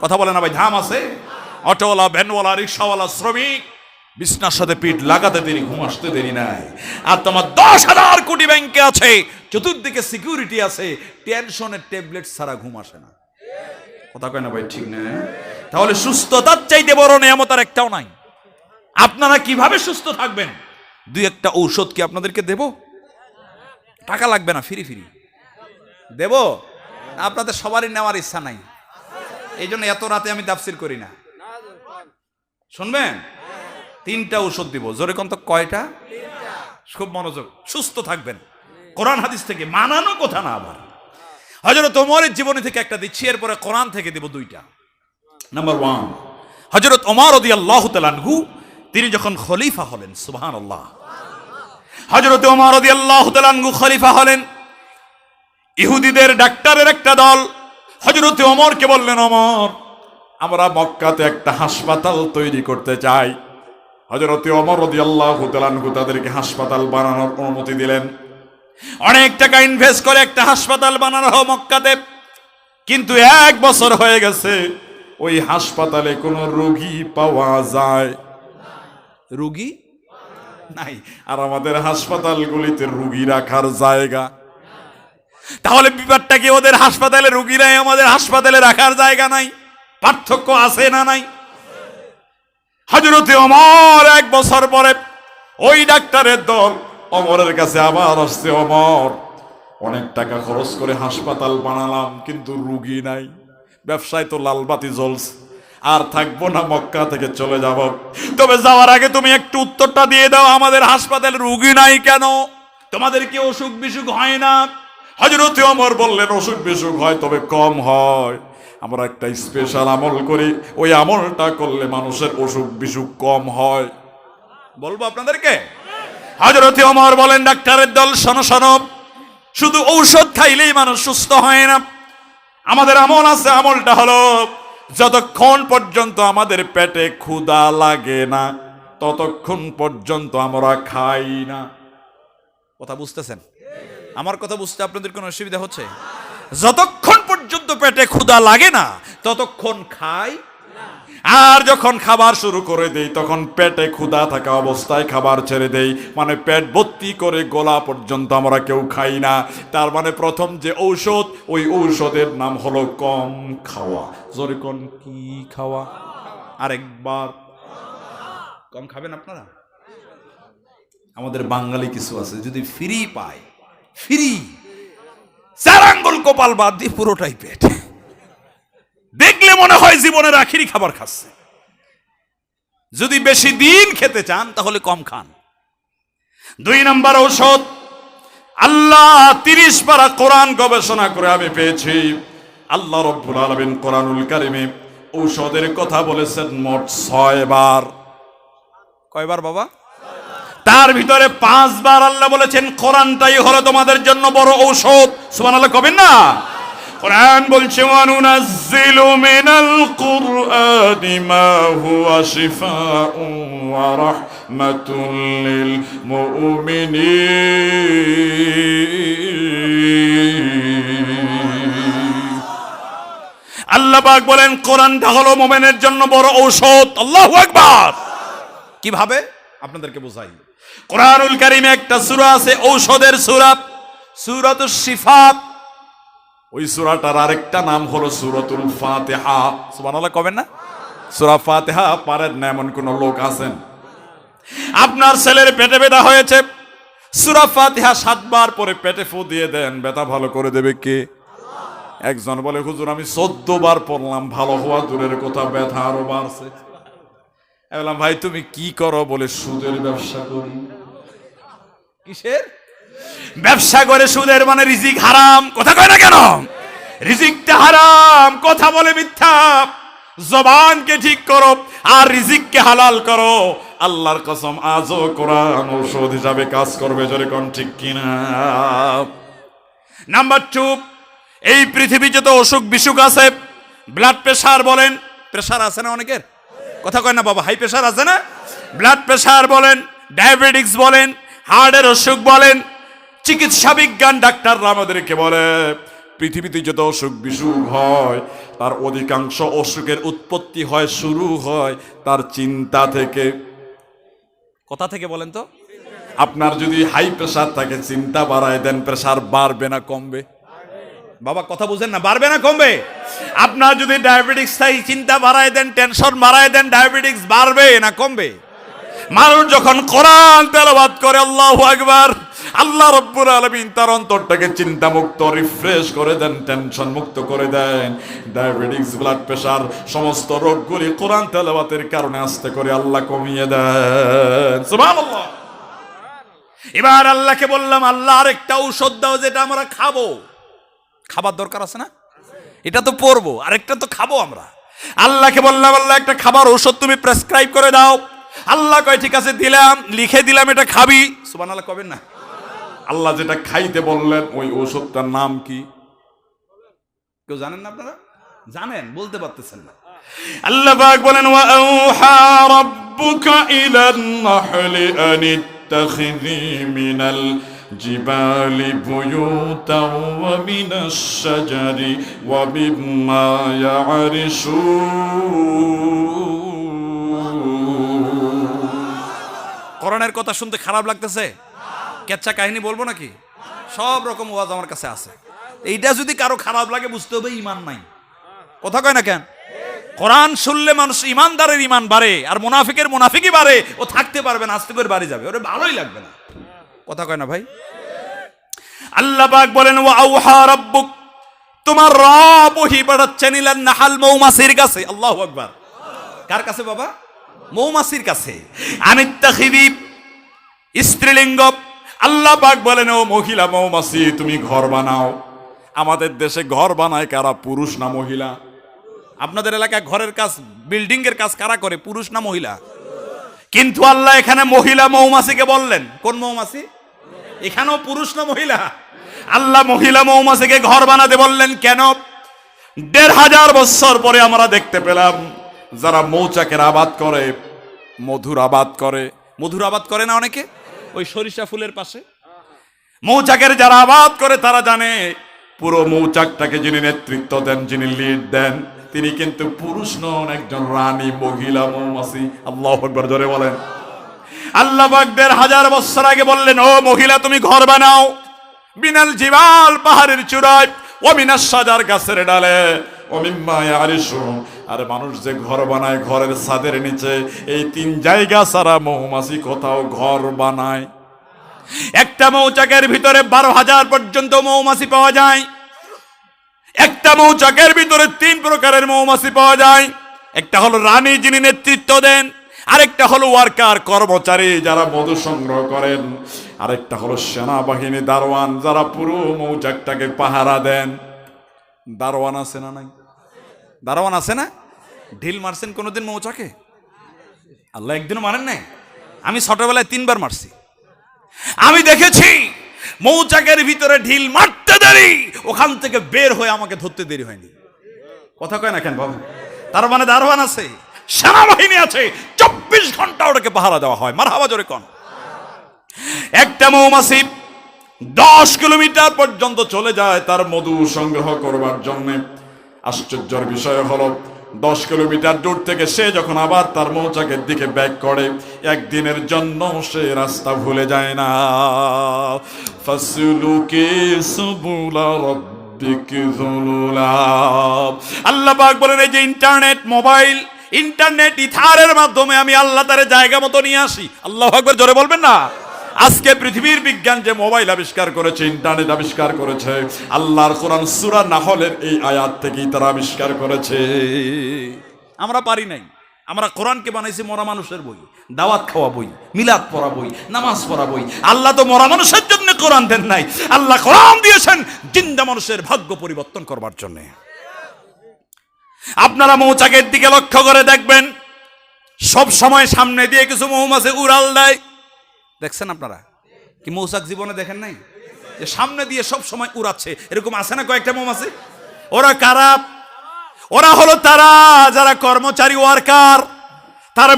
কথা বলে না ভাই ধাম আছে। অটোওয়ালা, ভ্যানওয়ালা, রিক্সাওয়ালা, শ্রমিক, বিছনার সাথে পিঠ লাগাতে দেরি, ঘুম আসতে দেরি নাই। আর তোমার দশ হাজার কোটি ব্যাংকে আছে, চতুর্দিকে সিকিউরিটি আছে, টেনশনের ট্যাবলেট ছাড়া ঘুম আসে না। কথা কয় না ভাই, ঠিক না? তাহলে সুস্থতার চাইতে বড় নিয়ামত আর একটাও নাই। আপনারা কীভাবে সুস্থ থাকবেন? দুই একটা ঔষধ কি আপনাদেরকে দেব? টাকা লাগবে না, ফিরি ফিরি। দেব? আপনাদের সবারই নেওয়ার ইচ্ছা নাই। এই জন্য এত রাতে আমি তাফসির করি না। শুনবেন? তিনটা ঔষধ দিব। জোরে কোন তো কয়টা? খুব মনোযোগ। সুস্থ থাকবেন। কোরআন হাদিস থেকে মানানো কথা না আবার। হজরত ওমরের জীবনী থেকে একটা দিচ্ছি, এরপরে কোরআন থেকে দিব দুইটা। নাম্বার ওয়ান হজরত ওমর ওদি আল্লাহ তালানহু তিনি যখন খলিফা হলেন সুবহান আল্লাহ হজরত ওমর ওদি আল্লাহ তালানহু খলিফা হলেন। ইহুদিদের ডাক্তারের একটা দল হজরত ওমরকে বললেন অমর আমরা মক্কাতে একটা হাসপাতাল তৈরি করতে চাই। হজরত অমর রদি আল্লাহ তালানহু তাদেরকে হাসপাতাল বানানোর অনুমতি দিলেন। অনেক টাকা ইনভেস্ট করে একটা হাসপাতাল বানানো হয় মক্কাতে, কিন্তু এক বছর হয়ে গেছে, ওই হাসপাতালে কোনো রোগী পাওয়া যায়। রুগী? নাই। আর আমাদের হাসপাতালগুলিতে রুগী রাখার জায়গা। তাহলে বিপদটা কি ওদের হাসপাতালে? রুগী নাই, আমাদের হাসপাতালে রাখার জায়গা নাই। পার্থক্য আছে না নাই? হজরতে অমর এক বছর পরে ওই ডাক্তারের দল অমরের কাছে আবার আসছে অমর অনেক টাকা খরচ করে হাসপাতাল বানালাম, কিন্তু রুগী নাই। ব্যবসায় তো লালবাতি জ্বলছে। আর থাকব না মক্কা থেকে চলে যাব। তবে যাওয়ার আগে তুমি একটু উত্তরটা দিয়ে দাও, আমাদের হাসপাতালে রুগী নাই কেন? তোমাদের কি অসুখ বিসুখ হয় না? হজরত অমর বললেন অসুখ বিসুখ হয়, তবে কম হয়। আমরা একটা স্পেশাল আমল করি। ওই আমলটা করলে মানুষের অসুখ বিসুখ কম হয়। বলব আপনাদেরকে? হজরত অমর বলেন, ডাক্তারের দল, শোনো শোনো। শুধু ঔষধ খাইলেই মানুষ সুস্থ হয় না। আমাদের আমল আছে, আমলটা হলো যতক্ষণ পর্যন্ত আমাদের পেটে ক্ষুদা লাগে না, ততক্ষণ পর্যন্ত আমরা খাই না। কথা বুঝতেছেন? আমার কথা বুঝতে আপনাদের কোনো অসুবিধা হচ্ছে? যতক্ষণ পর্যন্ত পেটে ক্ষুধা লাগে না, ততক্ষণ খাই। আর যখন খাবার শুরু করে দেই, তখন পেটে ক্ষুধা থাকা অবস্থায় খাবার ছেড়ে দেই। মানে পেট ভর্তি করে গোলা পর্যন্ত আমরা কেউ খাই না। তার মানে প্রথম যে ঔষধ, ওই ঔষধের নাম হলো কম খাওয়া। জোরে কোন কি খাওয়া? আরেকবার। কম খাবেন আপনারা? আমাদের বাঙালি কিছু আছে, যদি ফ্রি পায় ফ্রি। চার আঙ্গুল কপাল বাদ দিয়ে পুরোটাই পেট। দেখলে মনে হয় জীবনের আখিরি খাবার খাচ্ছে। যদি বেশি দিন খেতে চান, তাহলে কম খান। দুই নম্বর ঔষধ। আল্লাহ তিরিশ পারা কোরআন গবেষণা করে আমি পেয়েছি। আল্লাহ রব্বুল আলমিন কোরআনুল কারিমে ঔষধের কথা বলেছেন মোট ছয় বার। কয়বার বাবা? তার ভিতরে পাঁচবার আল্লাহ বলেছেন, কোরআনটাই হলো তোমাদের জন্য বড় ঔষধ। সুমান আল্লাহ কবেন না? কোরআন বলছে, ওয়ানুনাজ্জিলু মিনাল কুরআনি মা হুয়া শিফাউন ওয়া রাহমাতুল লিল মুমিনিন। আল্লাহ পাক বলেন, কোরআনটা হলো মোমেনের জন্য বড় ঔষধ। আল্লাহু আকবার। কীভাবে? আপনাদেরকে বোঝাই। কোরআনুল কারিমে একটা সূরা আছে, ঔষধের সূরা সূরাতুশ শিফাত। ওই সূরাটার আরেকটা নাম হলো সূরাতুল ফাতিহা। সুবহানাল্লাহ, কবেন না? সূরা ফাতিহা পারেন না, এমন কোন লোক আছেন। আপনার ছেলের পেটে ব্যথা হয়েছে, সুরা ফাতিহা সাতবার পরে পেটে ফু দিয়ে দেন, ব্যথা ভালো করে দেবে কে? একজন বলে, হুজুর, আমি চোদ্দ বার পড়লাম, ভালো হওয়া দূরের কথা, ব্যথা আরও বাড়ছে। বললাম, ভাই, তুমি কি করো বলে সুদের ব্যবসা করি? কিসের? ব্যবসা করে সুদের মানে রিজিক হারাম। কথা কয় না কেন? রিজিকটা হারাম, কথা বলে মিথ্যা। জবানকে ঠিক করো আর রিজিককে হালাল করো। আল্লাহর কসম, আজও কোরআন ঔষধ হিসাবে কাজ করবে, জোরে কোন ঠিক কিনা? নাম্বার টু, এই পৃথিবী যত অসুখ বিসুখ আছে। ব্লাড প্রেশার বলেন। প্রেশার আছে না অনেকের? কথা কয় না বাবা হাই প্রেশার আছে না? ব্লাড প্রেশার বলেন ডায়াবেটিক্স বলেন হার্টের অসুখ বলেন, চিকিৎসা বিজ্ঞান ডাক্তাররা আমাদেরকে বলে, পৃথিবীতে যত অসুখ বিসুখ হয়, তার অধিকাংশ অসুখের উৎপত্তি হয়, শুরু হয় তার চিন্তা থেকে। কথা থেকে বলেন তো? আপনার যদি হাই প্রেশার থাকে, চিন্তা বাড়ায় দেন প্রেশার বাড়বে না, কমবে। বাবা, কথা বুঝেন না, বাড়বে না, কমবে। আপনার যদি ডায়াবেটিক্স থাকে চিন্তা বাড়ায় দেন টেনশন বাড়ায় দেন ডায়াবেটিক্স বাড়বে না, কমবে। মানুষ যখন কোরআন তেলাবাদ করে, আল্লাহু আকবার, আল্লাহ রব্বুল আলামিন তার অন্তরটাকে চিন্তা মুক্ত রিফ্রেশ করে দেন টেনশন মুক্ত করে দেন। ডায়াবেটিক্স ব্লাড প্রেশার সমস্ত রোগগুলি কোরআন তেলাবাতের কারণে আস্তে করে আল্লাহ কমিয়ে দেন। এবার আল্লাহকে বললাম, আল্লাহ আরেকটা ঔষধ দাও যেটা আমরা খাব। খাবার দরকার আছে না? এটা তো পড়ব আরেকটা তো খাব আমরা। আল্লাহকে বললাম, আল্লাহ, একটা খাবার ঔষধ তুমি প্রেসক্রাইব করে দাও। আল্লাহ কয়, ঠিক আছে, দিলাম, লিখে দিলাম, এটা খাবি। সুবান আল্লাহ কবেন না? আল্লাহ যেটা খাইতে বললেন, ওই ঔষধটার নাম কি? কেউ জানেন না আপনারা? জানেন, বলতে পারতেছেন না। আল্লাহ পাক বলেন, ওয়া আউহা মিনাল শাজারি ওয়া মিম্মা ইয়ারিশুন করণের কথা শুনতে খারাপ লাগতেছে? কেচ্ছা কাহিনী বলব নাকি? সব রকম ওয়াজ আমার কাছে আছে। এইটা যদি কারও খারাপ লাগে, বুঝতে হবে ইমান নাই। কথা কয় না কেন? কোরআন শুনলে মানুষ ইমানদারের ইমান বাড়ে, আর মুনাফিকের মুনাফিকই বাড়ে, ও থাকতে পারবে না, আস্তে করে বাড়ি যাবে। ওরে ভালোই লাগবে না। কথা কয় না ভাই? আল্লাহ পাক বলেন, ওয়া আউহা রাব্বুক। তোমার রব ওহি ইলান নাহাল মৌমাছির কাছে। আল্লাহু আকবার। কার কাছে বাবা? মৌমাছির কাছে। আনিত্তাখিবি স্ত্রীলিঙ্গ। আল্লাহ পাক বলেন, ও মহিলা মৌমাছি, তুমি ঘর বানাও। আমাদের দেশে ঘর বানায় কারা? পুরুষ না মহিলা? আপনাদের এলাকায় ঘরের কাজ বিল্ডিং এর কাজ কারা করে, পুরুষ না মহিলা? কিন্তু আল্লাহ এখানে মহিলা মৌমাছিকে বললেন। কোন মৌমাছি? এখানেও পুরুষ না মহিলা? আল্লাহ মহিলা মৌমাছিকে ঘর বানাতে বললেন, কেন? দেড় হাজার বছর পরে আমরা দেখতে পেলাম, যারা মৌচাকের আবাদ করে, মধুর আবাদ করে। মধুর আবাদ করে না অনেকে? ওই সরিষা ফুলের পাশে। মৌচাকের যারা আবাদ করে, তারা জানে, পুরো মৌচাকটাকে যিনি নেতৃত্ব দেন, যিনি লিড দেন, তিনি কিন্তু পুরুষ নন, একজন রানী, মহিলা, মৌমাছি। আল্লাহ বলেন। আল্লাহ বাগদের হাজার বছর আগে বললেন, ও মহিলা, তুমি ঘর বানাও। বিনাল জিবাল, পাহাড়ের চূড়ায় ও মিনাস সাজার গাছের ডালে আর মানুষ যে ঘর বানায়, ঘরের ছাদের নিচে, এই তিন জায়গা ছাড়া মৌমাছি কোথাও ঘর বানায়। একটা মৌচাকের ভিতরে বারো হাজার পর্যন্ত মৌমাছি পাওয়া যায়। একটা মৌচাকের ভিতরে তিন প্রকারের মৌমাছি পাওয়া যায়। একটা হলো রানী যিনি নেতৃত্ব দেন আরেকটা হলো ওয়ার্কার কর্মচারী যারা মধু সংগ্রহ করেন। আরেকটা হলো সেনাবাহিনী দারোয়ান যারা পুরো মৌচাকটাকে পাহারা দেন। দারোয়ান আছে না নাই? দারোয়ান আছে না? ঢিল মারছেন কোনোদিন মৌচাকে? আল্লাহ একদিনও মারেন নাই? আমি ছোটবেলায় তিনবার মারছি। আমি দেখেছি মৌচাকের ভিতরে ঢিল মারতে দেরি, ওখান থেকে বের হয়ে আমাকে ধরতে দেরি হয়নি। কথা কয় না কেন বাবু? তার মানে দারোয়ান আছে, সেনাবাহিনী আছে চব্বিশ ঘণ্টা ওটাকে পাহারা দেওয়া হয়। মার হাওয়া জোরে কন। একটা মৌমাছি দশ কিলোমিটার পর্যন্ত চলে যায়, তার মধু সংগ্রহ করবার জন্য। আশ্চর্যের বিষয় হলো, দশ কিলোমিটার দূর থেকে সে যখন আবার তার মৌচাকের দিকে ব্যাক করে, একদিনের জন্য সে রাস্তা ভুলে যায় না। ফসলুকে সুবুলা আল্লাহ বলেন, এই যে ইন্টারনেট, মোবাইল ইন্টারনেট ইথারের মাধ্যমে আমি আল্লাহ তার জায়গা মতো নিয়ে আসি। আল্লাহ আকবর, জোরে বলবেন না? আজকে পৃথিবীর বিজ্ঞান যে মোবাইল আবিষ্কার করেছে, ইন্টারনেট আবিষ্কার করেছে, আল্লাহর কোরআন সূরা নাহলের এই আয়াত থেকেই তারা আবিষ্কার করেছে। আমরা পারি নাই। আমরা কোরআনকে বানাইছি মরা মানুষের বই, দাওয়াত খাওয়া বই, মিলাদ পড়া বই, নামাজ পড়া বই। আল্লাহ তো মরা মানুষের জন্য কোরআন দেন নাই। আল্লাহ কোরআন দিয়েছেন জিন্দা মানুষের ভাগ্য পরিবর্তন করবার জন্যে। আপনারা মৌচাকের দিকে লক্ষ্য করে দেখবেন, সব সময় সামনে দিয়ে কিছু মৌমাছি উড়াল দেয়। দেখছেন আপনারা? কি মৌচাক জীবনে দেখেন নাই? যে সামনে দিয়ে সব সময় উড়াচ্ছে। এরকম আছে না কয়েকটা মৌমাছি? ওরা কারা? ওরা হলো তারা, যারা কর্মচারী, ওয়ার্কার। তারা